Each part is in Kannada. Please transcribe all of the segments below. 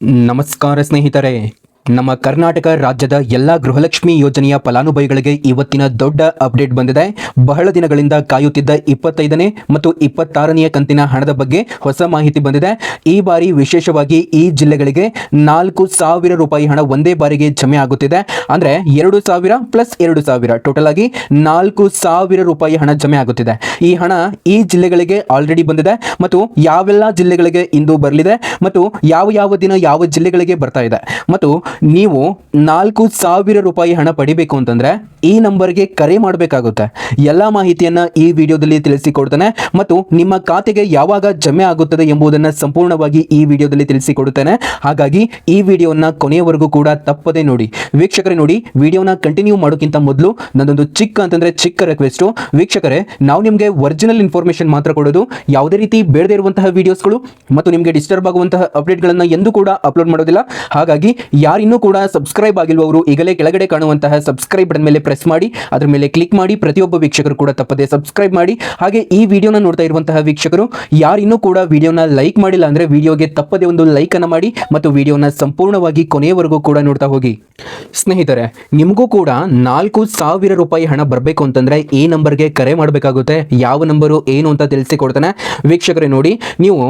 ನಮಸ್ಕಾರ ಸ್ನೇಹಿತರೆ ನಮ್ಮ ಕರ್ನಾಟಕ ರಾಜ್ಯದ ಎಲ್ಲ ಗೃಹಲಕ್ಷ್ಮಿ ಯೋಜನೆಯ ಫಲಾನುಭವಿಗಳಿಗೆ ಇವತ್ತಿನ ದೊಡ್ಡ ಅಪ್ಡೇಟ್ ಬಂದಿದೆ. ಬಹಳ ದಿನಗಳಿಂದ ಕಾಯುತ್ತಿದ್ದ ಇಪ್ಪತ್ತೈದನೇ ಮತ್ತು ಇಪ್ಪತ್ತಾರನೆಯ ಕಂತಿನ ಹಣದ ಬಗ್ಗೆ ಹೊಸ ಮಾಹಿತಿ ಬಂದಿದೆ. ಈ ಬಾರಿ ವಿಶೇಷವಾಗಿ ಈ ಜಿಲ್ಲೆಗಳಿಗೆ ನಾಲ್ಕು ಸಾವಿರ ರೂಪಾಯಿ ಹಣ ಒಂದೇ ಬಾರಿಗೆ ಜಮೆ ಆಗುತ್ತಿದೆ. ಅಂದ್ರೆ ಎರಡು ಸಾವಿರ ಪ್ಲಸ್ ಎರಡು ಸಾವಿರ ಟೋಟಲ್ ಆಗಿ ನಾಲ್ಕು ಸಾವಿರ ರೂಪಾಯಿ ಹಣ ಜಮೆ ಆಗುತ್ತಿದೆ. ಈ ಹಣ ಈ ಜಿಲ್ಲೆಗಳಿಗೆ ಆಲ್ರೆಡಿ ಬಂದಿದೆ ಮತ್ತು ಯಾವೆಲ್ಲ ಜಿಲ್ಲೆಗಳಿಗೆ ಇಂದು ಬರಲಿದೆ ಮತ್ತು ಯಾವ ಯಾವ ದಿನ ಯಾವ ಜಿಲ್ಲೆಗಳಿಗೆ ಬರ್ತಾ ಇದೆ ಮತ್ತು ನೀವು ನಾಲ್ಕು ಸಾವಿರ ರೂಪಾಯಿ ಹಣ ಪಡಿಬೇಕು ಅಂತಂದ್ರೆ ಈ ನಂಬರ್ಗೆ ಕರೆ ಮಾಡಬೇಕಾಗುತ್ತೆ. ಎಲ್ಲ ಮಾಹಿತಿಯನ್ನ ಈ ವಿಡಿಯೋದಲ್ಲಿ ತಿಳಿಸಿಕೊಡ್ತೇನೆ ಮತ್ತು ನಿಮ್ಮ ಖಾತೆಗೆ ಯಾವಾಗ ಜಮೆ ಆಗುತ್ತದೆ ಎಂಬುದನ್ನು ಸಂಪೂರ್ಣವಾಗಿ ಈ ವಿಡಿಯೋದಲ್ಲಿ ತಿಳಿಸಿಕೊಡುತ್ತೇನೆ. ಹಾಗಾಗಿ ಈ ವಿಡಿಯೋನ ಕೊನೆಯವರೆಗೂ ಕೂಡ ತಪ್ಪದೆ ನೋಡಿ. ವೀಕ್ಷಕರೇ ನೋಡಿ, ವಿಡಿಯೋನ ಕಂಟಿನ್ಯೂ ಮಾಡೋಕ್ಕಿಂತ ಮೊದಲು ನನ್ನೊಂದು ಚಿಕ್ಕ ಅಂತಂದ್ರೆ ಚಿಕ್ಕ ರಿಕ್ವೆಸ್ಟು ವೀಕ್ಷಕರೇ, ನಾವು ನಿಮಗೆ ಒರಿಜಿನಲ್ ಇನ್ಫಾರ್ಮೇಶನ್ ಮಾತ್ರ ಕೊಡೋದು, ಯಾವುದೇ ರೀತಿ ಬೇಡದೇ ಇರುವಂತಹ ವಿಡಿಯೋಸ್ಗಳು ಮತ್ತು ನಿಮಗೆ ಡಿಸ್ಟರ್ಬ್ ಆಗುವಂತಹ ಅಪ್ಡೇಟ್ಗಳನ್ನು ಎಂದೂ ಕೂಡ ಅಪ್ಲೋಡ್ ಮಾಡೋದಿಲ್ಲ. ಹಾಗಾಗಿ ಯಾರಿನ್ನೂ ಕೂಡ ಸಬ್ಸ್ಕ್ರೈಬ್ ಆಗಿರುವವರು ಈಗಲೇ ಕೆಳಗಡೆ ಕಾಣುವಂತಹ ಸಬ್ಸ್ಕ್ರೈಬ್ ಬಟನ್ ಮೇಲೆ ಪ್ರೆಸ್ ಮಾಡಿ, ಅದರ ಮೇಲೆ ಕ್ಲಿಕ್ ಮಾಡಿ, ಪ್ರತಿಯೊಬ್ಬ ವೀಕ್ಷಕರು ಕೂಡ ತಪ್ಪದೆ ಸಬ್ಸ್ಕ್ರೈಬ್ ಮಾಡಿ. ಹಾಗೆ ಈ ವಿಡಿಯೋನ ನೋಡ್ತಾ ಇರುವಂತಹ ವೀಕ್ಷಕರು, ಯಾರಿನ್ನೂ ಕೂಡ ವಿಡಿಯೋನ ಲೈಕ್ ಮಾಡಿಲ್ಲ ಅಂದ್ರೆ ವಿಡಿಯೋಗೆ ತಪ್ಪದೆ ಒಂದು ಲೈಕ್ ಮಾಡಿ ಮತ್ತು ವಿಡಿಯೋನ ಸಂಪೂರ್ಣವಾಗಿ ಕೊನೆಯವರೆಗೂ ಕೂಡ ನೋಡ್ತಾ ಹೋಗಿ. ಸ್ನೇಹಿತರೆ, ನಿಮಗೂ ಕೂಡ ನಾಲ್ಕು ಸಾವಿರ ರೂಪಾಯಿ ಹಣ ಬರಬೇಕು ಅಂತಂದ್ರೆ ಈ ನಂಬರ್ಗೆ ಕರೆ ಮಾಡಬೇಕಾಗುತ್ತೆ. ಯಾವ ನಂಬರು ಏನು ಅಂತ ತಿಳಿಸಿಕೊಡ್ತಾನೆ ವೀಕ್ಷಕರೇ ನೋಡಿ, ನೀವು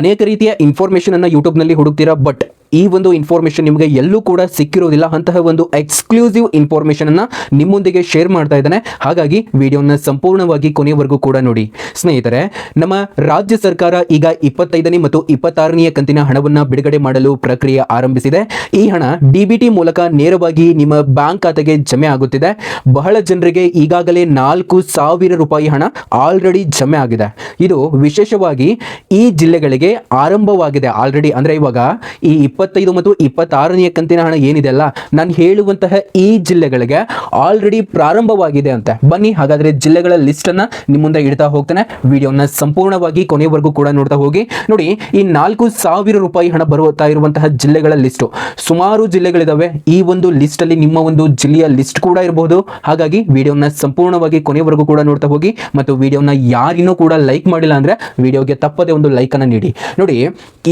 ಅನೇಕ ರೀತಿಯ ಇನ್ಫಾರ್ಮೇಷನನ್ನು ಯೂಟ್ಯೂಬ್ನಲ್ಲಿ ಹುಡುಕ್ತೀರಾ ಬಟ್ ಈ ಒಂದು ಇನ್ಫಾರ್ಮೇಶನ್ ನಿಮಗೆ ಎಲ್ಲೂ ಕೂಡ ಸಿಕ್ಕಿರೋದಿಲ್ಲ. ಅಂತಹ ಒಂದು ಎಕ್ಸ್ಕ್ಲೂಸಿವ್ ಇನ್ಫಾರ್ಮೇಶನ್ ಅನ್ನ ನಿಮ್ಮೊಂದಿಗೆ ಶೇರ್ ಮಾಡ್ತಾ ಇದ್ದಾನೆ. ಹಾಗಾಗಿ ವಿಡಿಯೋನ ಸಂಪೂರ್ಣವಾಗಿ ಕೊನೆಯವರೆಗೂ ಕೂಡ ನೋಡಿ. ಸ್ನೇಹಿತರೆ, ನಮ್ಮ ರಾಜ್ಯ ಸರ್ಕಾರ ಈಗ ಇಪ್ಪತ್ತೈದನೇ ಮತ್ತು ಇಪ್ಪತ್ತಾರನೆಯ ಕಂತಿನ ಹಣವನ್ನ ಬಿಡುಗಡೆ ಮಾಡಲು ಪ್ರಕ್ರಿಯೆ ಆರಂಭಿಸಿದೆ. ಈ ಹಣ ಡಿಬಿಟಿ ಮೂಲಕ ನೇರವಾಗಿ ನಿಮ್ಮ ಬ್ಯಾಂಕ್ ಖಾತೆಗೆ ಜಮೆ ಆಗುತ್ತಿದೆ. ಬಹಳ ಜನರಿಗೆ ಈಗಾಗಲೇ ನಾಲ್ಕು ಸಾವಿರ ರೂಪಾಯಿ ಹಣ ಆಲ್ರೆಡಿ ಜಮೆ ಆಗಿದೆ. ಇದು ವಿಶೇಷವಾಗಿ ಈ ಜಿಲ್ಲೆಗಳಿಗೆ ಆರಂಭವಾಗಿದೆ. ಆಲ್ರೆಡಿ ಅಂದ್ರೆ ಇವಾಗ ಈ ಇಪ್ಪತ್ತೈದು ಮತ್ತು ಇಪ್ಪತ್ತಾರನೆಯ ಕಂತಿನ ಹಣ ಏನಿದೆ ಅಲ್ಲ? ನಾನು ಹೇಳುವಂತಹ ಈ ಜಿಲ್ಲೆಗಳಿಗೆ ಆಲ್ರೆಡಿ ಪ್ರಾರಂಭವಾಗಿದೆ ಅಂತೆ. ಬನ್ನಿ, ಹಾಗಾದ್ರೆ ಜಿಲ್ಲೆಗಳ ಲಿಸ್ಟ್ ಅನ್ನ ನಿಮ್ಮ ಮುಂದೆ ಇಡ್ತಾ ಹೋಗ್ತಾನೆ. ವಿಡಿಯೋನ ಸಂಪೂರ್ಣವಾಗಿ ಕೊನೆವರೆಗೂ ಕೂಡ ನೋಡ್ತಾ ಹೋಗಿ. ನೋಡಿ, ಈ ನಾಲ್ಕು ಸಾವಿರ ರೂಪಾಯಿ ಹಣ ಬರುತ್ತಾ ಇರುವಂತಹ ಜಿಲ್ಲೆಗಳ ಲಿಸ್ಟ್ ಸುಮಾರು ಜಿಲ್ಲೆಗಳಿದಾವೆ. ಈ ಒಂದು ಲಿಸ್ಟ್ ಅಲ್ಲಿ ನಿಮ್ಮ ಒಂದು ಜಿಲ್ಲೆಯ ಲಿಸ್ಟ್ ಕೂಡ ಇರಬಹುದು ಹಾಗಾಗಿ ವಿಡಿಯೋನ ಸಂಪೂರ್ಣವಾಗಿ ಕೊನೆವರೆಗೂ ಕೂಡ ನೋಡ್ತಾ ಹೋಗಿ. ಮತ್ತು ವಿಡಿಯೋನ ಯಾರಿನೂ ಕೂಡ ಲೈಕ್ ಮಾಡಿಲ್ಲ ಅಂದ್ರೆ ವಿಡಿಯೋಗೆ ತಪ್ಪದೆ ಒಂದು ಲೈಕ್ ಅನ್ನ ನೀಡಿ. ನೋಡಿ,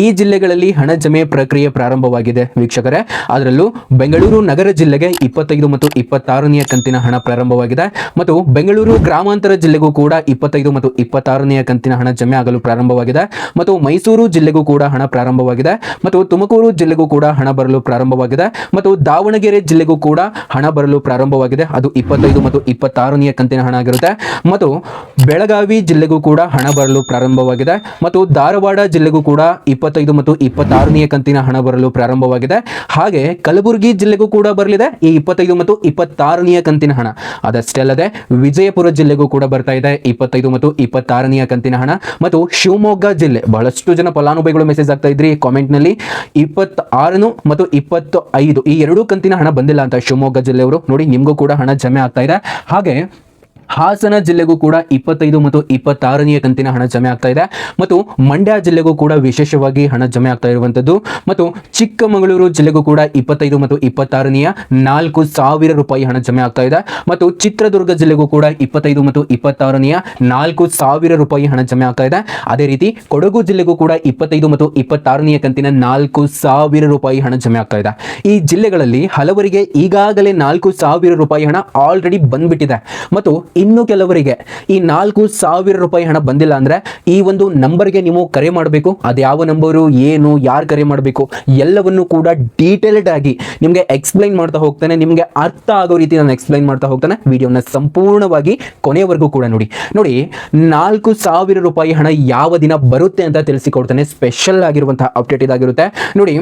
ಈ ಜಿಲ್ಲೆಗಳಲ್ಲಿ ಹಣ ಜಮೆ ಪ್ರಕ್ರಿಯೆ ಪ್ರಾರಂಭವಾಗಿದೆ. ವೀಕ್ಷಕರೇ, ಅದರಲ್ಲೂ ಬೆಂಗಳೂರು ನಗರ ಜಿಲ್ಲೆಗೆ ಇಪ್ಪತ್ತೈದು ಮತ್ತು ಇಪ್ಪತ್ತಾರನೆಯ ಕಂತಿನ ಹಣ ಪ್ರಾರಂಭವಾಗಿದೆ. ಮತ್ತು ಬೆಂಗಳೂರು ಗ್ರಾಮಾಂತರ ಜಿಲ್ಲೆಗೂ ಕೂಡ ಇಪ್ಪತ್ತೈದು ಮತ್ತು ಇಪ್ಪತ್ತಾರನೆಯ ಕಂತಿನ ಹಣ ಜಮೆ ಆಗಲು ಪ್ರಾರಂಭವಾಗಿದೆ. ಮತ್ತು ಮೈಸೂರು ಜಿಲ್ಲೆಗೂ ಕೂಡ ಹಣ ಪ್ರಾರಂಭವಾಗಿದೆ. ಮತ್ತು ತುಮಕೂರು ಜಿಲ್ಲೆಗೂ ಕೂಡ ಹಣ ಬರಲು ಪ್ರಾರಂಭವಾಗಿದೆ. ಮತ್ತು ದಾವಣಗೆರೆ ಜಿಲ್ಲೆಗೂ ಕೂಡ ಹಣ ಬರಲು ಪ್ರಾರಂಭವಾಗಿದೆ. ಅದು ಇಪ್ಪತ್ತೈದು ಮತ್ತು ಇಪ್ಪತ್ತಾರನೆಯ ಕಂತಿನ ಹಣ ಆಗಿರುತ್ತೆ. ಮತ್ತು ಬೆಳಗಾವಿ ಜಿಲ್ಲೆಗೂ ಕೂಡ ಹಣ ಬರಲು ಪ್ರಾರಂಭವಾಗಿದೆ. ಮತ್ತು ಧಾರವಾಡ ಜಿಲ್ಲೆಗೂ ಕೂಡ ಇಪ್ಪತ್ತೈದು ಮತ್ತು ಇಪ್ಪತ್ತಾರನೆಯ ಕಂತಿನ ಹಣ ಬರಲು ಪ್ರಾರಂಭವಾಗಿದೆ. ಹಾಗೆ ಕಲಬುರಗಿ ಜಿಲ್ಲೆಗೂ ಕೂಡ ಬರಲಿದೆ. ಈ ಇಪ್ಪತ್ತೈದು ಮತ್ತು ಇಪ್ಪತ್ತಾರನೆಯ ಕಂತಿನ ಹಣ. ಅದಷ್ಟೇ ಅಲ್ಲದೆ ವಿಜಯಪುರ ಜಿಲ್ಲೆಗೂ ಕೂಡ ಬರ್ತಾ ಇದೆ. ಇಪ್ಪತ್ತೈದು ಮತ್ತು ಇಪ್ಪತ್ತಾರನೆಯ ಕಂತಿನ ಹಣ. ಮತ್ತು ಶಿವಮೊಗ್ಗ ಜಿಲ್ಲೆ. ಬಹಳಷ್ಟು ಜನ ಫಲಾನುಭವಿಗಳು ಮೆಸೇಜ್ ಆಗ್ತಾ ಇದ್ರಿ. ಕಾಮೆಂಟ್ನಲ್ಲಿ ಇಪ್ಪತ್ತಾರನು ಮತ್ತು ಇಪ್ಪತ್ತು ಐದು ಈ ಎರಡೂ ಕಂತಿನ ಹಣ ಬಂದಿಲ್ಲ ಅಂತ ಶಿವಮೊಗ್ಗ ಜಿಲ್ಲೆಯವರು. ನೋಡಿ, ನಿಮಗೂ ಕೂಡ ಹಣ ಜಮೆ ಆಗ್ತಾ ಇದೆ. ಹಾಗೆ ಹಾಸನ ಜಿಲ್ಲೆಗೂ ಕೂಡ ಇಪ್ಪತ್ತೈದು ಮತ್ತು ಇಪ್ಪತ್ತಾರನೆಯ ಕಂತಿನ ಹಣ ಜಮೆ ಆಗ್ತಾ ಇದೆ. ಮತ್ತು ಮಂಡ್ಯ ಜಿಲ್ಲೆಗೂ ಕೂಡ ವಿಶೇಷವಾಗಿ ಹಣ ಜಮೆ ಆಗ್ತಾ ಇರುವಂಥದ್ದು ಮತ್ತು ಚಿಕ್ಕಮಗಳೂರು ಜಿಲ್ಲೆಗೂ ಕೂಡ ಇಪ್ಪತ್ತೈದು ಮತ್ತು ಇಪ್ಪತ್ತಾರನೆಯ ನಾಲ್ಕು ಸಾವಿರ ರೂಪಾಯಿ ಹಣ ಜಮೆ ಆಗ್ತಾ ಇದೆ. ಮತ್ತು ಚಿತ್ರದುರ್ಗ ಜಿಲ್ಲೆಗೂ ಕೂಡ ಇಪ್ಪತ್ತೈದು ಮತ್ತು ಇಪ್ಪತ್ತಾರನೆಯ ನಾಲ್ಕು ಸಾವಿರ ರೂಪಾಯಿ ಹಣ ಜಮೆ ಆಗ್ತಾ ಇದೆ. ಅದೇ ರೀತಿ ಕೊಡಗು ಜಿಲ್ಲೆಗೂ ಕೂಡ ಇಪ್ಪತ್ತೈದು ಮತ್ತು ಇಪ್ಪತ್ತಾರನೆಯ ಕಂತಿನ ನಾಲ್ಕು ಸಾವಿರ ರೂಪಾಯಿ ಹಣ ಜಮೆ ಆಗ್ತಾ ಇದೆ. ಈ ಜಿಲ್ಲೆಗಳಲ್ಲಿ ಹಲವರಿಗೆ ಈಗಾಗಲೇ ನಾಲ್ಕು ಸಾವಿರ ರೂಪಾಯಿ ಹಣ ಆಲ್ರೆಡಿ ಬಂದ್ಬಿಟ್ಟಿದೆ. ಮತ್ತು ಇನ್ನು ಕೆಲವರಿಗೆ ಈ ನಾಲ್ಕು ಸಾವಿರ ರೂಪಾಯಿ ಹಣ ಬಂದಿಲ್ಲ ಅಂದ್ರೆ ಈ ಒಂದು ನಂಬರ್ಗೆ ನೀವು ಕರೆ ಮಾಡಬೇಕು. ಅದು ಯಾವ ನಂಬರು, ಏನು, ಯಾರು ಕರೆ ಮಾಡಬೇಕು, ಎಲ್ಲವನ್ನು ಕೂಡ ಡೀಟೇಲ್ಡ್ ಆಗಿ ನಿಮಗೆ ಎಕ್ಸ್ಪ್ಲೈನ್ ಮಾಡ್ತಾ ಹೋಗ್ತಾನೆ. ನಿಮಗೆ ಅರ್ಥ ಆಗೋ ರೀತಿ ನಾನು ಎಕ್ಸ್ಪ್ಲೈನ್ ಮಾಡ್ತಾ ಹೋಗ್ತಾನೆ. ವಿಡಿಯೋನ ಸಂಪೂರ್ಣವಾಗಿ ಕೊನೆಯವರೆಗೂ ಕೂಡ ನೋಡಿ. ನೋಡಿ, ನಾಲ್ಕು ಸಾವಿರ ರೂಪಾಯಿ ಹಣ ಯಾವ ದಿನ ಬರುತ್ತೆ ಅಂತ ತಿಳಿಸಿಕೊಡ್ತಾನೆ. ಸ್ಪೆಷಲ್ ಆಗಿರುವಂತಹ ಅಪ್ಡೇಟ್ ಇದಾಗಿರುತ್ತೆ. ನೋಡಿ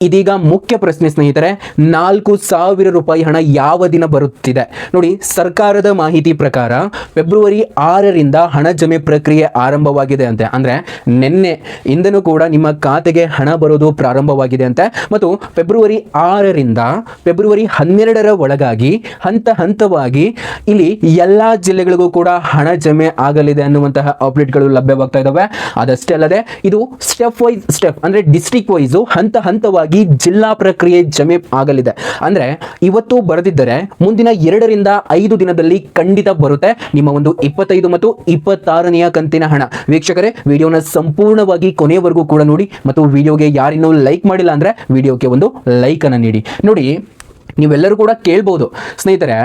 ಇದೀಗ ಮುಖ್ಯ ಪ್ರಶ್ನೆ ಸ್ನೇಹಿತರೆ, ನಾಲ್ಕು ಸಾವಿರ ರೂಪಾಯಿ ಹಣ ಯಾವ ದಿನ ಬರುತ್ತಿದೆ? ನೋಡಿ, ಸರ್ಕಾರದ ಮಾಹಿತಿ ಪ್ರಕಾರ ಫೆಬ್ರವರಿ ಆರರಿಂದ ಹಣ ಜಮೆ ಪ್ರಕ್ರಿಯೆ ಆರಂಭವಾಗಿದೆ ಅಂತೆ. ಅಂದ್ರೆ ನಿನ್ನೆ ಇಂದನೂ ಕೂಡ ನಿಮ್ಮ ಖಾತೆಗೆ ಹಣ ಬರೋದು ಪ್ರಾರಂಭವಾಗಿದೆ ಅಂತೆ. ಮತ್ತು ಫೆಬ್ರವರಿ ಆರರಿಂದ ಫೆಬ್ರವರಿ ಹನ್ನೆರಡರ ಒಳಗಾಗಿ ಹಂತ ಹಂತವಾಗಿ ಇಲ್ಲಿ ಎಲ್ಲ ಜಿಲ್ಲೆಗಳಿಗೂ ಕೂಡ ಹಣ ಜಮೆ ಆಗಲಿದೆ ಅನ್ನುವಂತಹ ಅಪ್ಡೇಟ್ಗಳು ಲಭ್ಯವಾಗ್ತಾ ಇದ್ದಾವೆ ಅದಷ್ಟೇ ಅಲ್ಲದೆ ಇದು ಸ್ಟೆಪ್ ವೈಸ್ ಸ್ಟೆಪ್ ಅಂದ್ರೆ ಡಿಸ್ಟ್ರಿಕ್ಟ್ ವೈಸು ಹಂತ ಹಂತವಾಗಿ ನೇರವಾಗಿ ಜಿಲ್ಲಾ ಪ್ರಕ್ರಿಯೆ ಜಮೆ ಆಗಲಿದೆ. ಅಂದ್ರೆ ಇವತ್ತು ಬರೆದಿದ್ದರೆ ಮುಂದಿನ ಎರಡರಿಂದ ಐದು ದಿನದಲ್ಲಿ ಖಂಡಿತ ಬರುತ್ತೆ. ನಿಮ್ಮ ಒಂದು ಇಪ್ಪತ್ತೈದು ಮತ್ತು ಇಪ್ಪತ್ತಾರನೆಯ ಕಂತಿನ ಹಣ. ವೀಕ್ಷಕರೇ, ವಿಡಿಯೋನ ಸಂಪೂರ್ಣವಾಗಿ ಕೊನೆಯವರೆಗೂ ಕೂಡ ನೋಡಿ ಮತ್ತು ವಿಡಿಯೋಗೆ ಯಾರಿನ್ನೂ ಲೈಕ್ ಮಾಡಿಲ್ಲ ಅಂದ್ರೆ ವಿಡಿಯೋಕ್ಕೆ ಒಂದು ಲೈಕ್ ಅನ್ನು ನೀಡಿ. ನೋಡಿ ನೀವೆಲ್ಲರೂ ಕೂಡ ಕೇಳ್ಬೋದು. ಸ್ನೇಹಿತರೆ,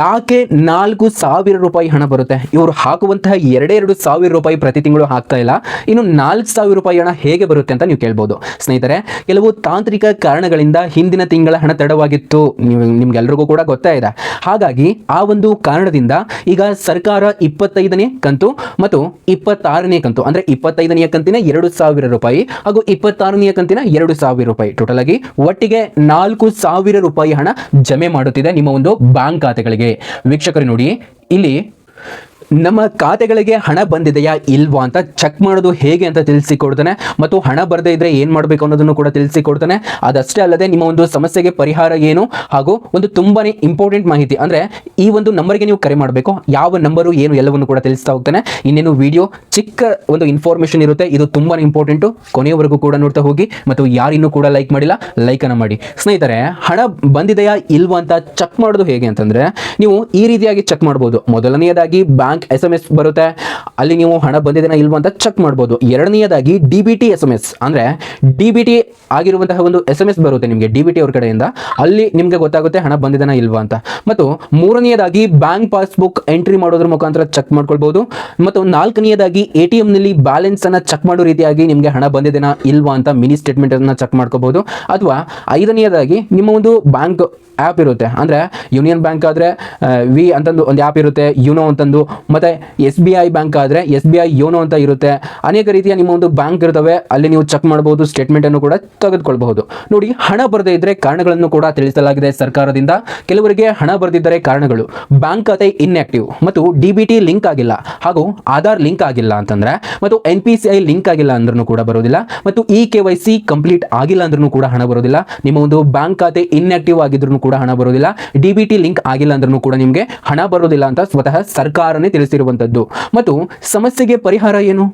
ಯಾಕೆ ನಾಲ್ಕು ಸಾವಿರ ರೂಪಾಯಿ ಹಣ ಬರುತ್ತೆ? ಇವರು ಹಾಕುವಂತಹ ಎರಡೆರಡು ಎರಡು ಸಾವಿರ ರೂಪಾಯಿ ಪ್ರತಿ ತಿಂಗಳು ಹಾಕ್ತಾ ಇಲ್ಲ. ಇನ್ನು ನಾಲ್ಕು ಸಾವಿರ ರೂಪಾಯಿ ಹಣ ಹೇಗೆ ಬರುತ್ತೆ ಅಂತ ನೀವು ಕೇಳ್ಬೋದು. ಸ್ನೇಹಿತರೆ, ಕೆಲವು ತಾಂತ್ರಿಕ ಕಾರಣಗಳಿಂದ ಹಿಂದಿನ ತಿಂಗಳ ಹಣ ತಡವಾಗಿತ್ತು. ನೀವು, ನಿಮ್ಗೆಲ್ರಿಗೂ ಕೂಡ ಗೊತ್ತೇ ಇದೆ. ಹಾಗಾಗಿ ಆ ಒಂದು ಕಾರಣದಿಂದ ಈಗ ಸರ್ಕಾರ ಇಪ್ಪತ್ತೈದನೇ ಕಂತು ಮತ್ತು ಇಪ್ಪತ್ತಾರನೇ ಕಂತು, ಅಂದ್ರೆ ಇಪ್ಪತ್ತೈದನೆಯ ಕಂತಿನ ಎರಡು ಸಾವಿರ ರೂಪಾಯಿ ಹಾಗೂ ಇಪ್ಪತ್ತಾರನೆಯ ಕಂತಿನ ಎರಡು ಸಾವಿರ ರೂಪಾಯಿ. ಟೋಟಲ್ ಆಗಿ ಒಟ್ಟಿಗೆ ನಾಲ್ಕು ಸಾವಿರ ರೂಪಾಯಿ ಹಣ ಜಮೆ ಮಾಡುತ್ತಿದೆ ನಿಮ್ಮ ಒಂದು ಬ್ಯಾಂಕ್ ಖಾತೆಗಳಿಗೆ. ವೀಕ್ಷಕರು ನೋಡಿ ಇಲ್ಲಿ ನಮ್ಮ ಖಾತೆಗಳಿಗೆ ಹಣ ಬಂದಿದೆಯಾ ಇಲ್ವಾ ಅಂತ ಚೆಕ್ ಮಾಡೋದು ಹೇಗೆ ಅಂತ ತಿಳಿಸಿಕೊಡ್ತಾನೆ. ಮತ್ತು ಹಣ ಬರದೇ ಇದ್ರೆ ಏನು ಮಾಡಬೇಕು ಅನ್ನೋದನ್ನು ಕೂಡ ತಿಳಿಸಿಕೊಡ್ತಾನೆ. ಅದಷ್ಟೇ ಅಲ್ಲದೆ ನಿಮ್ಮ ಒಂದು ಸಮಸ್ಯೆಗೆ ಪರಿಹಾರ ಏನು ಹಾಗೂ ಒಂದು ತುಂಬಾನೇ ಇಂಪಾರ್ಟೆಂಟ್ ಮಾಹಿತಿ. ಅಂದ್ರೆ ಈ ಒಂದು ನಂಬರ್ಗೆ ನೀವು ಕರೆ ಮಾಡಬೇಕು. ಯಾವ ನಂಬರು ಏನು ಎಲ್ಲವನ್ನು ಕೂಡ ತಿಳಿಸ್ತಾ ಹೋಗ್ತಾನೆ. ಇನ್ನೇನು ವಿಡಿಯೋ ಚಿಕ್ಕ ಒಂದು ಇನ್ಫಾರ್ಮೇಷನ್ ಇರುತ್ತೆ. ಇದು ತುಂಬಾನೇ ಇಂಪಾರ್ಟೆಂಟು ಕೊನೆಯವರೆಗೂ ಕೂಡ ನೋಡ್ತಾ ಹೋಗಿ. ಮತ್ತು ಯಾರಿನ್ನೂ ಕೂಡ ಲೈಕ್ ಮಾಡಿಲ್ಲ. ಲೈಕನ್ನು ಮಾಡಿ. ಸ್ನೇಹಿತರೆ, ಹಣ ಬಂದಿದೆಯಾ ಇಲ್ವಾ ಅಂತ ಚೆಕ್ ಮಾಡೋದು ಹೇಗೆ ಅಂತಂದ್ರೆ, ನೀವು ಈ ರೀತಿಯಾಗಿ ಚೆಕ್ ಮಾಡ್ಬೋದು. ಮೊದಲನೆಯದಾಗಿ ಬ್ಯಾಂಕ್ ಎಸ್ ಎಂ ಎಸ್ ಬರುತ್ತೆ. ಅಲ್ಲಿ ನೀವು ಹಣ ಬಂದಿದೆನಾ ಇಲ್ವಾ ಅಂತ ಚೆಕ್ ಮಾಡ್ಬೋದು. ಎರಡನೆಯದಾಗಿ D B T S M S ಅಂದ್ರೆ ಡಿ ಬಿ ಟಿ ಆಗಿರುವಂತಹ ಒಂದು ಎಸ್ ಎಂ ಎಸ್ ಬರುತ್ತೆ ನಿಮಗೆ ಡಿ ಬಿ ಟಿ ಅವ್ರ ಕಡೆಯಿಂದ. ಅಲ್ಲಿ ನಿಮಗೆ ಗೊತ್ತಾಗುತ್ತೆ ಹಣ ಬಂದಿದೆನಾ ಇಲ್ವಾ ಅಂತ. ಮತ್ತು ಮೂರನೆಯದಾಗಿ ಬ್ಯಾಂಕ್ ಪಾಸ್ಬುಕ್ ಎಂಟ್ರಿ ಮಾಡೋದ್ರ ಮುಖಾಂತರ ಚೆಕ್ ಮಾಡ್ಕೊಳ್ಬೋದು. ಮತ್ತು ನಾಲ್ಕನೆಯದಾಗಿ ಎ ಟಿ ನಲ್ಲಿ ಬ್ಯಾಲೆನ್ಸ್ ಅನ್ನ ಚೆಕ್ ಮಾಡೋ ರೀತಿಯಾಗಿ ನಿಮಗೆ ಹಣ ಬಂದಿದೆನಾ ಇಲ್ವಾ ಅಂತ ಮಿನಿ ಸ್ಟೇಟ್ಮೆಂಟ್ ಅನ್ನ ಚೆಕ್ ಮಾಡ್ಕೋಬಹುದು ಅಥವಾ ಐದನೆಯದಾಗಿ ನಿಮ್ಮ ಒಂದು ಬ್ಯಾಂಕ್ ಆ್ಯಪ್ ಇರುತ್ತೆ. ಅಂದರೆ ಯೂನಿಯನ್ ಬ್ಯಾಂಕ್ ಆದರೆ ವಿ ಅಂತಂದು ಒಂದು ಆ್ಯಪ್ ಇರುತ್ತೆ ಯುನೋ ಅಂತಂದು. ಮತ್ತು ಎಸ್ ಬಿ ಐ ಬ್ಯಾಂಕ್ ಆದರೆ ಎಸ್ ಬಿ ಐ ಯೋನೋ ಅಂತ ಇರುತ್ತೆ. ಅನೇಕ ರೀತಿಯ ನಿಮ್ಮ ಒಂದು ಬ್ಯಾಂಕ್ ಇರ್ತವೆ. ಅಲ್ಲಿ ನೀವು ಚೆಕ್ ಮಾಡ್ಬೋದು ಸ್ಟೇಟ್ಮೆಂಟನ್ನು ಕೂಡ ತೆಗೆದುಕೊಳ್ಬಹುದು. ನೋಡಿ, ಹಣ ಬರದೇ ಇದ್ದರೆ ಕಾರಣಗಳನ್ನು ಕೂಡ ತಿಳಿಸಲಾಗಿದೆ ಸರ್ಕಾರದಿಂದ. ಕೆಲವರಿಗೆ ಹಣ ಬರೆದಿದ್ದರೆ ಕಾರಣಗಳು. ಬ್ಯಾಂಕ್ ಖಾತೆ ಇನ್ಆಕ್ಟಿವ್ ಮತ್ತು ಡಿ ಬಿ ಟಿ ಲಿಂಕ್ ಆಗಿಲ್ಲ. ಹಾಗೂ ಆಧಾರ್ ಲಿಂಕ್ ಆಗಿಲ್ಲ ಅಂತಂದ್ರೆ, ಮತ್ತು N P C I link ಆಗಿಲ್ಲ ಅಂದ್ರೂ ಕೂಡ ಬರೋದಿಲ್ಲ. ಮತ್ತು E K Y C complete ಆಗಿಲ್ಲ ಅಂದ್ರೂ ಕೂಡ ಹಣ ಬರೋದಿಲ್ಲ. ನಿಮ್ಮ ಒಂದು ಬ್ಯಾಂಕ್ ಖಾತೆ ಇನ್ಆಕ್ಟಿವ್ ಆಗಿದ್ರು ಕೂಡ ಹಣ ಬರೋದಿಲ್ಲ. ಡಿ ಬಿ ಟಿ ಲಿಂಕ್ ಆಗಿಲ್ಲ ಅಂದ್ರೂ ಕೂಡ ನಿಮಗೆ ಹಣ ಬರೋದಿಲ್ಲ ಅಂತ ಸ್ವತಃ ಸರ್ಕಾರನೇ ತಿಳಿಸಿರುವಂಥದ್ದು ಮತ್ತು ಸಮಸ್ಯೆಗೆ ಪರಿಹಾರ ಏನು?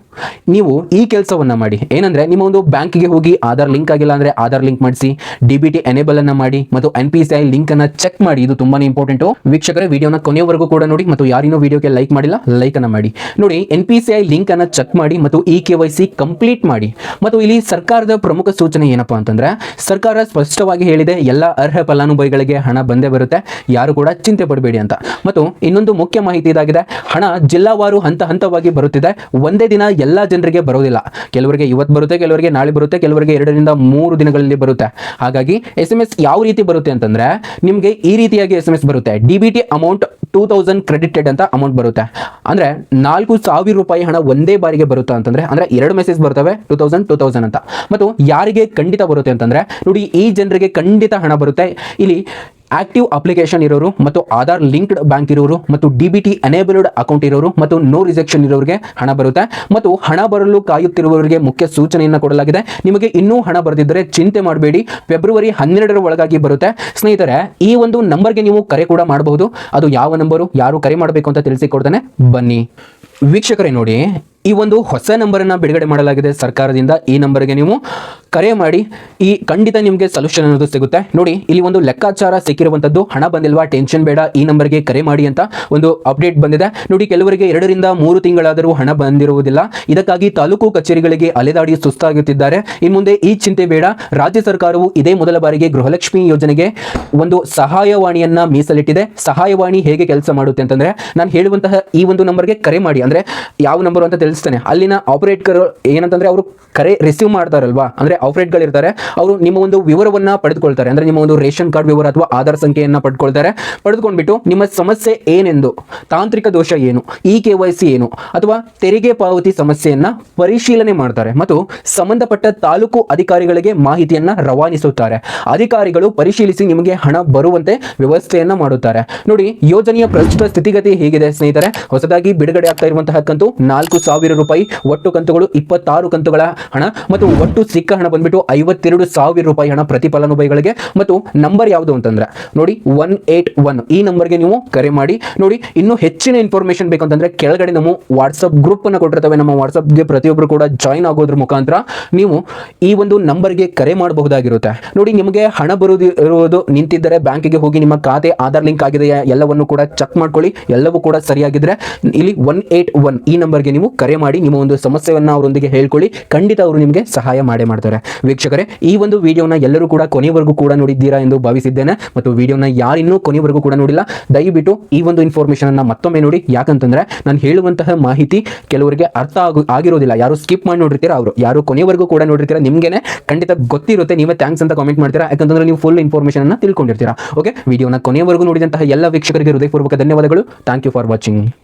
ನೀವು ಈ ಕೆಲಸವನ್ನ ಮಾಡಿ. ಏನಂದ್ರೆ ನಿಮ್ಮ ಒಂದು ಬ್ಯಾಂಕಿಗೆ ಹೋಗಿ ಆಧಾರ್ ಲಿಂಕ್ ಆಗಿಲ್ಲ ಅಂದ್ರೆ ಆಧಾರ್ ಲಿಂಕ್ ಮಾಡಿಸಿ, ಡಿ ಬಿ ಟಿ ಎನೇಬಲ್ ಅನ್ನ ಮಾಡಿ, ಮತ್ತು N P C I link ಅನ್ನ ಚೆಕ್ ಮಾಡಿ. ಇದು ತುಂಬಾನೇ ಇಂಪಾರ್ಟೆಂಟು. ವೀಕ್ಷಕರ, ವಿಡಿಯೋನ ಕೊನೆಯವರೆಗೂ ಕೂಡ ನೋಡಿ ಮತ್ತು ಯಾರಿನೂ ವಿಡಿಯೋಗೆ ಲೈಕ್ ಮಾಡಿಲ್ಲ, ಲೈಕ್ ಅನ್ನು ಮಾಡಿ. ನೋಡಿ, N P C I link ಅನ್ನ ಚೆಕ್ ಮಾಡಿ ಮತ್ತು E K Y C complete ಮಾಡಿ. ಮತ್ತು ಇಲ್ಲಿ ಸರ್ಕಾರದ ಪ್ರಮುಖ ಸೂಚನೆ ಏನಪ್ಪಾ ಅಂತಂದ್ರೆ, ಸರ್ಕಾರ ಸ್ಪಷ್ಟವಾಗಿ ಹೇಳಿದೆ, ಎಲ್ಲ ಅರ್ಹ ಫಲಾನುಭವಿಗಳಿಗೆ ಹಣ ಬಂದೇ ಬರುತ್ತೆ, ಯಾರು ಕೂಡ ಚಿಂತೆ ಪಡಬೇಡಿ ಅಂತ. ಮತ್ತು ಇನ್ನೊಂದು ಮುಖ್ಯ ಮಾಹಿತಿ ಇದಾಗಿದೆ ಹಣ ಜಿಲ್ಲಾವಾರು ಹಂತ ಹಂತವಾಗಿ ಬರುತ್ತಿದೆ. ಒಂದೇ ದಿನ ಎಲ್ಲ ಜನರಿಗೆ ಬರೋದಿಲ್ಲ ಕೆಲವರಿಗೆ ಇವತ್ತು ಬರುತ್ತೆ, ಕೆಲವರಿಗೆ ನಾಳೆ ಬರುತ್ತೆ, ಕೆಲವರಿಗೆ ಎರಡರಿಂದ ಮೂರು ದಿನಗಳಲ್ಲಿ ಬರುತ್ತೆ. ಹಾಗಾಗಿ ಎಸ್ ಎಂ ಎಸ್ ಯಾವ ರೀತಿ ಬರುತ್ತೆ ಅಂತಂದ್ರೆ ನಿಮಗೆ ಈ ರೀತಿಯಾಗಿ ಎಸ್ ಎಂ ಎಸ್ ಬರುತ್ತೆ. D B T amount two thousand credited ಅಂತ ಅಮೌಂಟ್ ಬರುತ್ತೆ. ಅಂದ್ರೆ ನಾಲ್ಕು ಸಾವಿರ ರೂಪಾಯಿ ಹಣ ಒಂದೇ ಬಾರಿಗೆ ಬರುತ್ತಾ ಅಂತಂದ್ರೆ, ಅಂದ್ರೆ ಎರಡು ಮೆಸೇಜ್ ಬರ್ತವೆ ಟೂ ತೌಸಂಡ್ ಟೂ ತೌಸಂಡ್ ಅಂತ. ಮತ್ತು ಯಾರಿಗೆ ಖಂಡಿತ ಬರುತ್ತೆ ಅಂತಂದ್ರೆ, ನೋಡಿ ಈ ಜನರಿಗೆ ಖಂಡಿತ ಹಣ ಬರುತ್ತೆ. ಇಲ್ಲಿ ಆಕ್ಟಿವ್ ಅಪ್ಲಿಕೇಶನ್ ಇರೋರು ಮತ್ತು ಆಧಾರ್ ಲಿಂಕ್ಡ್ ಬ್ಯಾಂಕ್ ಇರೋರು ಮತ್ತು D B T enabled account ಇರೋರು ಮತ್ತು ನೋ ರಿಜೆಕ್ಷನ್ ಇರೋರಿಗೆ ಹಣ ಬರುತ್ತೆ. ಮತ್ತು ಹಣ ಬರಲು ಕಾಯುತ್ತಿರುವವರಿಗೆ ಮುಖ್ಯ ಸೂಚನೆಯನ್ನು ಕೊಡಲಾಗಿದೆ. ನಿಮಗೆ ಇನ್ನೂ ಹಣ ಬರೆದಿದ್ದರೆ ಚಿಂತೆ ಮಾಡಬೇಡಿ. ಫೆಬ್ರವರಿ ಹನ್ನೆರಡರ ಒಳಗಾಗಿ ಬರುತ್ತೆ. ಸ್ನೇಹಿತರೆ, ಈ ಒಂದು ನಂಬರ್ಗೆ ನೀವು ಕರೆ ಕೂಡ ಮಾಡಬಹುದು. ಅದು ಯಾವ ನಂಬರು, ಯಾರು ಕರೆ ಮಾಡಬೇಕು ಅಂತ ತಿಳಿಸಿಕೊಡ್ತಾನೆ. ಬನ್ನಿ. ವೀಕ್ಷಕರೇ ನೋಡಿ, ಈ ಒಂದು ಹೊಸ ನಂಬರನ್ನು ಬಿಡುಗಡೆ ಮಾಡಲಾಗಿದೆ ಸರ್ಕಾರದಿಂದ. ಈ ನಂಬರ್ಗೆ ನೀವು ಕರೆ ಮಾಡಿ, ಈ ಖಂಡಿತ ನಿಮಗೆ ಸೊಲ್ಯೂಷನ್ ಅನ್ನೋದು ಸಿಗುತ್ತೆ. ನೋಡಿ, ಇಲ್ಲಿ ಒಂದು ಲೆಕ್ಕಾಚಾರ ಸಿಕ್ಕಿರುವಂಥದ್ದು ಹಣ ಬಂದಿಲ್ವಾ ಟೆನ್ಷನ್ ಬೇಡ, ಈ ನಂಬರ್ಗೆ ಕರೆ ಮಾಡಿ ಅಂತ ಒಂದು ಅಪ್ಡೇಟ್ ಬಂದಿದೆ. ನೋಡಿ, ಕೆಲವರಿಗೆ ಎರಡರಿಂದ ಮೂರು ತಿಂಗಳಾದರೂ ಹಣ ಬಂದಿರುವುದಿಲ್ಲ. ಇದಕ್ಕಾಗಿ ತಾಲೂಕು ಕಚೇರಿಗಳಿಗೆ ಅಲೆದಾಡಿ ಸುಸ್ತಾಗುತ್ತಿದ್ದಾರೆ. ಇನ್ನು ಮುಂದೆ ಈ ಚಿಂತೆ ಬೇಡ. ರಾಜ್ಯ ಸರ್ಕಾರವು ಇದೇ ಮೊದಲ ಬಾರಿಗೆ ಗೃಹಲಕ್ಷ್ಮಿ ಯೋಜನೆಗೆ ಒಂದು ಸಹಾಯವಾಣಿಯನ್ನು ಮೀಸಲಿಟ್ಟಿದೆ. ಸಹಾಯವಾಣಿ ಹೇಗೆ ಕೆಲಸ ಮಾಡುತ್ತೆ ಅಂತಂದ್ರೆ, ನಾನು ಹೇಳುವಂತಹ ಈ ಒಂದು ನಂಬರ್ಗೆ ಕರೆ ಮಾಡಿ. ಅಂದ್ರೆ, ಯಾವ ನಂಬರ್ ಅಂತ ತಿಳಿಸ್ತೇನೆ. ಅಲ್ಲಿನ ಆಪರೇಟರ್ ಏನಂತಂದ್ರೆ, ಅವರು ಕರೆ ರಿಸೀವ್ ಮಾಡ್ತಾರಲ್ವಾ? ಅಂದ್ರೆ ಆಪರೇಟ್ಗಳು ಇರ್ತಾರೆ ಅವರು ನಿಮ್ಮ ಒಂದು ವಿವರವನ್ನ ಪಡೆದುಕೊಳ್ತಾರೆ. ಅಂದ್ರೆ ನಿಮ್ಮ ಒಂದು ರೇಷನ್ ಕಾರ್ಡ್ ವಿವರ ಅಥವಾ ಆಧಾರ್ ಸಂಖ್ಯೆಯನ್ನ ಪಡ್ಕೊಳ್ತಾರೆ ಪಡೆದುಕೊಂಡ್ಬಿಟ್ಟು ನಿಮ್ಮ ಸಮಸ್ಯೆ ಏನೆಂದು, ತಾಂತ್ರಿಕ ದೋಷ ಏನು ಇ ಕೆ ಏನು, ಅಥವಾ ತೆರಿಗೆ ಪಾವತಿ ಸಮಸ್ಯೆಯನ್ನ ಪರಿಶೀಲನೆ ಮಾಡ್ತಾರೆ ಮತ್ತು ಸಂಬಂಧಪಟ್ಟ ತಾಲೂಕು ಅಧಿಕಾರಿಗಳಿಗೆ ಮಾಹಿತಿಯನ್ನ ರವಾನಿಸುತ್ತಾರೆ. ಅಧಿಕಾರಿಗಳು ಪರಿಶೀಲಿಸಿ ನಿಮಗೆ ಹಣ ಬರುವಂತೆ ವ್ಯವಸ್ಥೆಯನ್ನ ಮಾಡುತ್ತಾರೆ. ನೋಡಿ, ಯೋಜನೆಯ ಪ್ರಸ್ತುತ ಸ್ಥಿತಿಗತಿ ಹೇಗಿದೆ ಸ್ನೇಹಿತರೆ? ಹೊಸದಾಗಿ ಬಿಡುಗಡೆ ಆಗ್ತಾ ಇರುವಂತಹ ಕಂತು ನಾಲ್ಕು ಸಾವಿರ ರೂಪಾಯಿ, ಒಟ್ಟು ಕಂತುಗಳು ಇಪ್ಪತ್ತಾರು ಕಂತುಗಳ ಹಣ ಮತ್ತು ಒಟ್ಟು ಸಿಕ್ಕ ಹಣ ಬಂದ್ಬಿಟ್ಟು ಐವತ್ತೆರಡು ಸಾವಿರ ರೂಪಾಯಿ ಹಣ ಪ್ರತಿ ಫಲಾನುಭವಿಗಳಿಗೆ ಮತ್ತು ನಂಬರ್ ಯಾವುದು ಅಂತಂದ್ರೆ, ನೋಡಿ ಒನ್ ಏಟ್ ಒನ್ ಈ ನಂಬರ್ಗೆ ನೀವು ಕರೆ ಮಾಡಿ. ನೋಡಿ, ಇನ್ನೂ ಹೆಚ್ಚಿನ ಇನ್ಫಾರ್ಮೇಶನ್ ಬೇಕಂತಂದ್ರೆ ಕೆಳಗಡೆ ನಮ್ಮ ವಾಟ್ಸಪ್ ಗ್ರೂಪ್ ಅನ್ನು ಕೊಟ್ಟಿರ್ತವೆ. ನಮ್ಮ ವಾಟ್ಸಪ್ಗೆ ಪ್ರತಿಯೊಬ್ಬರು ಕೂಡ ಜಾಯಿನ್ ಆಗೋದ್ರ ಮುಖಾಂತರ ನೀವು ಈ ಒಂದು ನಂಬರ್ಗೆ ಕರೆ ಮಾಡಬಹುದಾಗಿರುತ್ತೆ. ನೋಡಿ, ನಿಮಗೆ ಹಣ ಬರುವುದು ನಿಂತಿದ್ದರೆ ಬ್ಯಾಂಕಿಗೆ ಹೋಗಿ ನಿಮ್ಮ ಖಾತೆ, ಆಧಾರ್ ಲಿಂಕ್ ಆಗಿದೆಯಾ ಎಲ್ಲವನ್ನು ಕೂಡ ಚೆಕ್ ಮಾಡ್ಕೊಳ್ಳಿ. ಎಲ್ಲವೂ ಕೂಡ ಸರಿಯಾಗಿದ್ರೆ ಇಲ್ಲಿ ಒನ್ ಏಟ್ ಒನ್ ಈ ನಂಬರ್ಗೆ ನೀವು ಕರೆ ಮಾಡಿ, ನಿಮ್ಮ ಒಂದು ಸಮಸ್ಯೆಯನ್ನು ಅವರೊಂದಿಗೆ ಹೇಳ್ಕೊಳ್ಳಿ. ಖಂಡಿತ ಅವರು ನಿಮಗೆ ಸಹಾಯ ಮಾಡೇ ಮಾಡ್ತಾರೆ. ವೀಕ್ಷಕರೇ, ಈ ಒಂದು ವಿಡಿಯೋನ ಎಲ್ಲರೂ ಕೂಡ ಕೊನೆವರೆಗೂ ಕೂಡ ನೋಡಿದ್ದೀರಾ ಎಂದು ಭಾವಿಸಿದ್ದೇನೆ. ಮತ್ತು ವಿಡಿಯೋನ ಯಾರಿನ್ನೂ ಕೊನೆವರೆಗೂ ಕೂಡ ನೋಡಿಲ್ಲ. ದಯವಿಟ್ಟು ಈ ಒಂದು ಇನ್ಫಾರ್ಮೇಷನ್ ಅನ್ನ ಮತ್ತೊಮ್ಮೆ ನೋಡಿ. ಯಾಕಂತಂದ್ರೆ, ನಾನು ಹೇಳುವಂತಹ ಮಾಹಿತಿ ಕೆಲವರಿಗೆ ಅರ್ಥ ಆಗು, ಆಗಿರೋದಿಲ್ಲ. ಯಾರು ಸ್ಕಿಪ್ ಮಾಡಿ ನೋಡಿರ್ತೀರಾ ಅವರು. ಯಾರು ಕೊನೆವರೆಗೂ ಕೂಡ ನೋಡಿರ್ತೀರಾ ನಿಮಗೇನೆ ಖಂಡಿತ ಗೊತ್ತಿರುತ್ತೆ. ನೀವೇ ಥ್ಯಾಂಕ್ಸ್ ಅಂತ ಕಾಮೆಂಟ್ ಮಾಡ್ತೀರಾ. ಯಾಕಂತಂದ್ರೆ ನೀವು ಫುಲ್ ಇನ್ಫಾರ್ಮೇಷನ್ ಅನ್ನ ತಿಳ್ಕೊಂಡಿರ್ತೀರಾ. ಓಕೆ ವಿಡಿಯೋನ ಕೊನೆವರೆಗೂ ನೋಡಿದಂತಹ ಎಲ್ಲ ವೀಕ್ಷಕರಿಗೆ ಹೃದಯಪೂರ್ವಕ ಧನ್ಯವಾದಗಳು. Thank you for watching